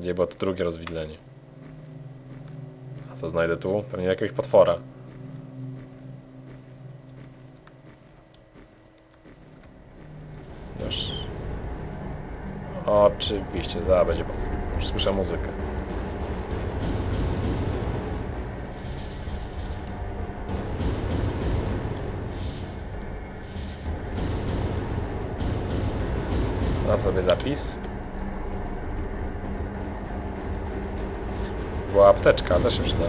Gdzie było to drugie rozwidlenie? A co znajdę tu? Pewnie jakiegoś potwora. Już. Oczywiście, zaraz będzie potwór. Już słyszę muzykę. Na sobie zapis. Była apteczka, też się przyda.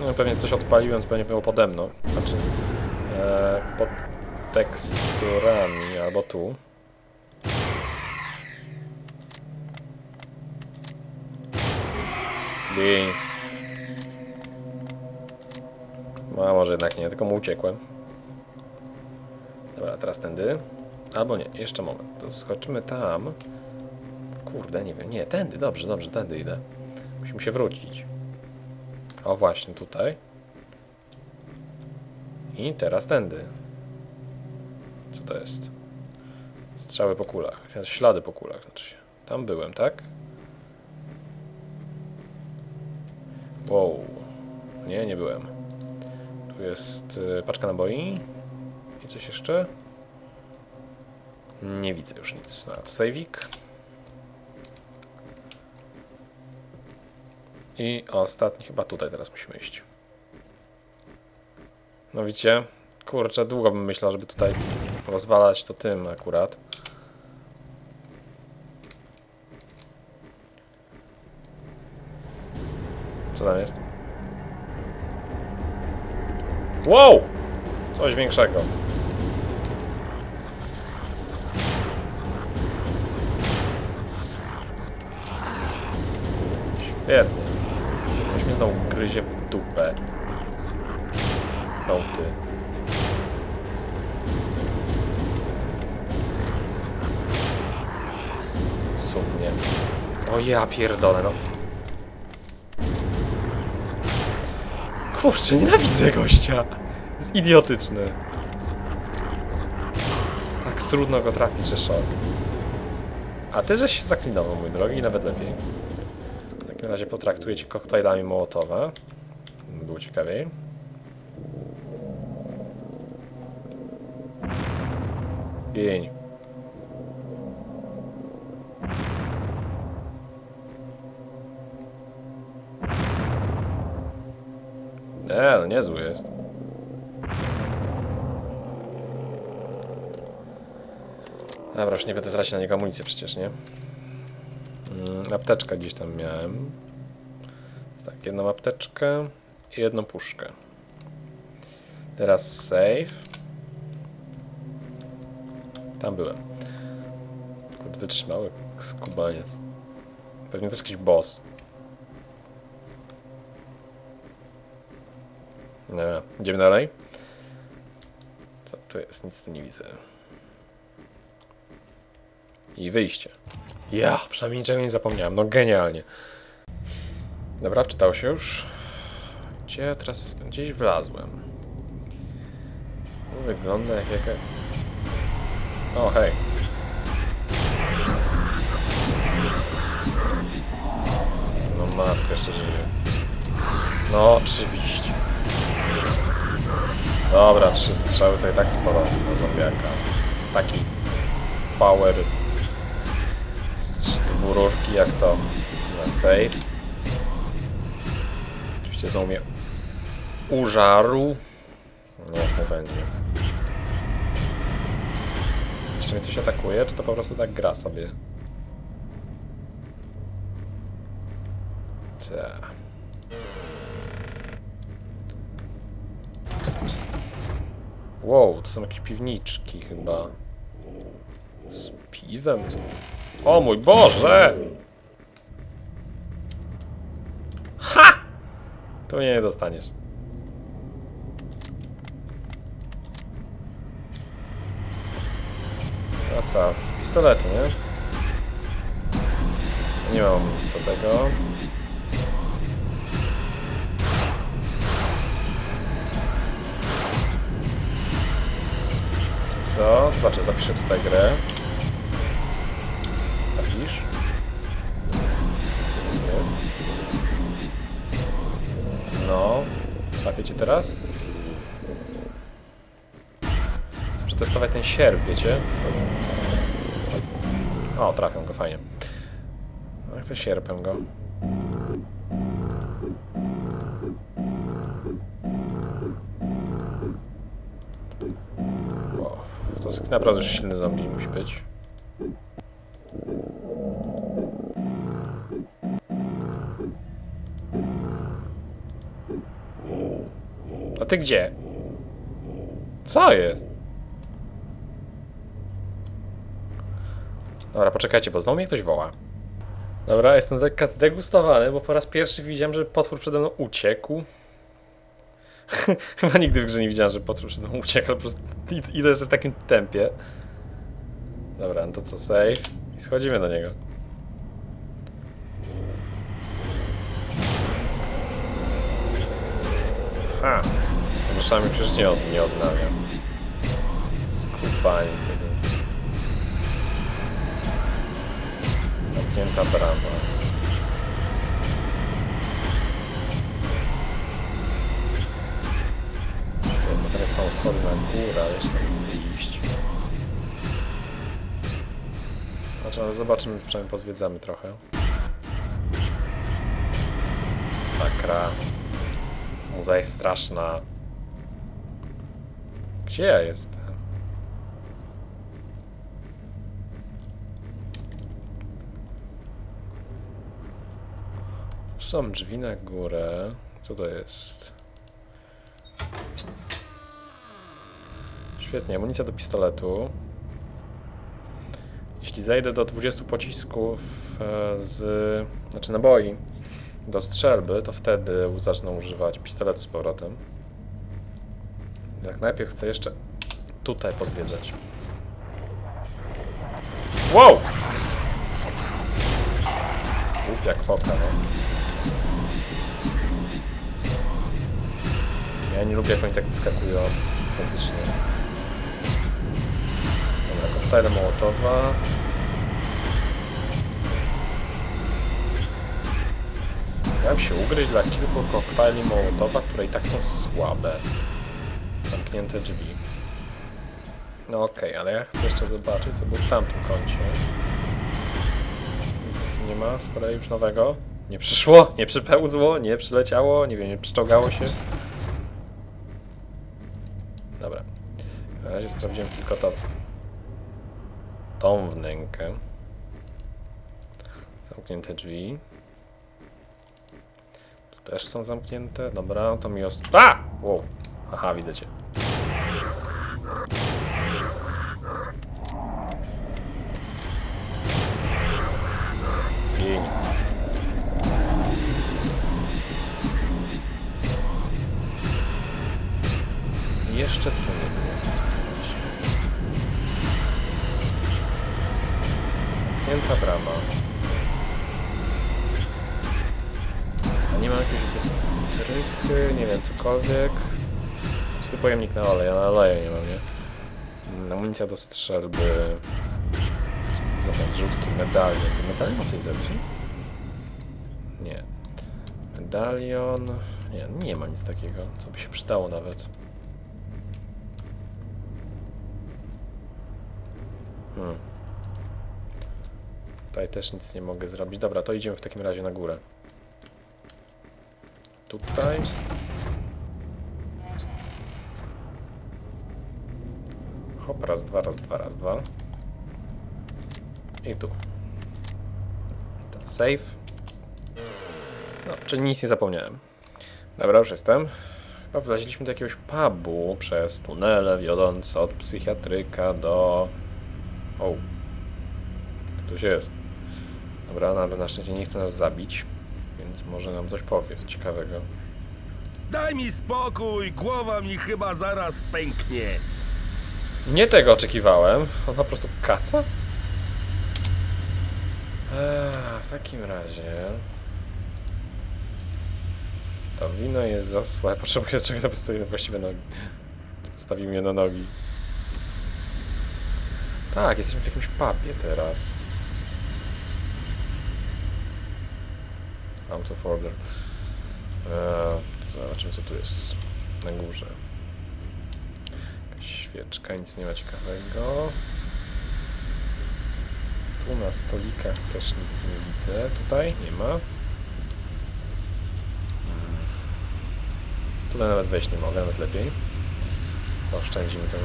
No, pewnie coś odpaliłem, pewnie było pode mną. Znaczy, e, pod teksturami, albo tu. Bij. No, może jednak nie, tylko mu uciekłem. Dobra, teraz tędy. Albo nie, jeszcze moment. To skoczymy tam. Kurde, nie wiem. Nie, tędy, dobrze, dobrze, tędy idę. Musimy się wrócić. O, właśnie, tutaj. I teraz tędy. Co to jest? Strzały po kulach. Ślady po kulach, znaczy się. Tam byłem, tak? Wow. Nie, nie byłem. Tu jest y, paczka naboi. I coś jeszcze? Nie widzę już nic. To sejwik. I ostatni chyba tutaj teraz musimy iść. No widzicie? Kurczę, długo bym myślał, żeby tutaj rozwalać to tym akurat. Co tam jest? Wow! Coś większego. Świetnie. Coś mnie znowu gryzie w dupę. Znowu ty. Cudnie. O ja pierdolę, no. Kurczę, nienawidzę gościa. Jest idiotyczny. Tak trudno go trafić, że szok. A ty, żeś się zaklinował, mój drogi, i nawet lepiej. Takim razie potraktuję cię koktajlami Mołotowa. Było ciekawiej. Gień. Nie, no niezły jest. Dobra, już nie będę tracić na niego amunicji przecież, nie? Mm, apteczkę gdzieś tam miałem. Tak, jedną apteczkę i jedną puszkę. Teraz save. Tam byłem. Kurde, wytrzymały skubaniec. Pewnie też jakiś boss. Nie, idziemy dalej. Co tu jest? Nic tu nie widzę. I wyjście. Ja, przynajmniej niczego nie zapomniałem. No genialnie. Dobra, wczytało się już. Gdzie ja teraz? Gdzieś wlazłem. To wygląda jak jaka... O, hej. No matko, jeszcze żyje. No, oczywiście. Dobra, trzy strzały to i tak sporo na zombiaka. Z taki power z, z dwururki jak to na save. Oczywiście znowu mnie użarł. Niech mu będzie. Jeszcze mnie coś atakuje, czy to po prostu tak gra sobie? Ta. Wow, to są jakieś piwniczki chyba. Z piwem? O mój Boże! Ha! Tu nie dostaniesz. A co? Z pistoletu, nie? Nie mam nic do tego. Co? Zobaczę, zapiszę tutaj grę. Trafię cię teraz? Chcę przetestować ten sierp, wiecie? O, trafią go, fajnie. No, chcę sierpem go. Wow, to jest naprawdę silny zombie musi być. Ty gdzie? Co jest? Dobra, poczekajcie, bo znowu mnie ktoś woła. Dobra, jestem lekka zdegustowany, bo po raz pierwszy widziałem, że potwór przede mną uciekł. Chyba nigdy w grze nie widziałem, że potwór przede mną uciekł, ale po prostu id- idę w takim tempie. Dobra, no to co, save? I schodzimy do niego. Ha! Że przecież nie, od, nie odnawia. Skubanie sobie. Zamknięta brama. Teraz są schody na górę, ale jeszcze nie chcę iść. Znaczy, ale zobaczymy, przynajmniej pozwiedzamy trochę. Sakra. Muza jest straszna. Gdzie ja jestem? Są drzwi na górę. Co to jest? Świetnie, amunicja do pistoletu. Jeśli zejdę do 20 pocisków e, z... znaczy naboi do strzelby, to wtedy zacznę używać pistoletu z powrotem. Jak najpierw chcę jeszcze tutaj pozwiedzać. Wow! Łup jak foka, no. Ja nie lubię, jak oni tak wyskakują autentycznie. Dobra, koktajle Mołotowa. Miałem się ugryźć dla kilku koktajli Mołotowa, które i tak są słabe. Zamknięte drzwi. No okej, ale ja chcę jeszcze zobaczyć, co było w tamtym kącie. Nic nie ma z kolei już nowego. Nie przyszło, nie przypełzło, nie przyleciało, nie wiem, nie przyczołgało się. Dobra. Na razie sprawdziłem tylko to. Tą wnękę. Zamknięte drzwi. Tu też są zamknięte. Dobra, to mi ost... A! Wow. Aha, widzę cię. Jeszcze tu nie było. Zamknięta brama. A nie ma jakiejś wytrychy, nie wiem, cokolwiek. Pusty pojemnik na olej, ja na oleju nie mam, nie? Amunicja do strzelby. Co to za podrzutki, medalion. Ten medalion ma coś zrobić, nie? Nie. Medalion... Nie, nie ma nic takiego, co by się przydało nawet. Hmm. Tutaj też nic nie mogę zrobić. Dobra, to idziemy w takim razie na górę. Tutaj. Hop, raz, dwa, raz, dwa, raz, dwa. I tu. Save. No, czyli nic nie zapomniałem. Dobra, już jestem. Chyba wlaziliśmy do jakiegoś pubu przez tunele wiodące od psychiatryka do... O. Ktoś jest. Dobra, no, ale na szczęście nie chce nas zabić, więc może nam coś powie ciekawego. Daj mi spokój, głowa mi chyba zaraz pęknie. Nie tego oczekiwałem. On po prostu kaca? Eee, w takim razie... To wino jest za słabe. Potrzebuję czegoś na właściwe nogi. Postawił mnie na nogi. Tak, jesteśmy w jakimś pubie teraz. Out of order. Eee, zobaczymy co tu jest na górze. Świeczka, nic nie ma ciekawego. Tu na stolikach też nic nie widzę. Tutaj nie ma. Hmm. Tutaj nawet wejść nie mogę, nawet lepiej. Zaoszczędzimy ten.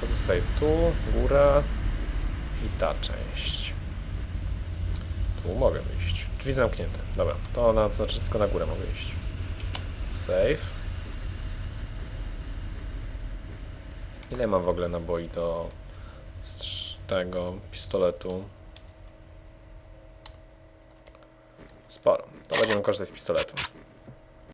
Pozostaje tu, góra i ta część. Tu mogę wyjść. Drzwi zamknięte. Dobra, to, na, to znaczy tylko na górę mogę iść. Save. Ile mam w ogóle naboi do tego pistoletu? Sporo. To będziemy korzystać z pistoletu.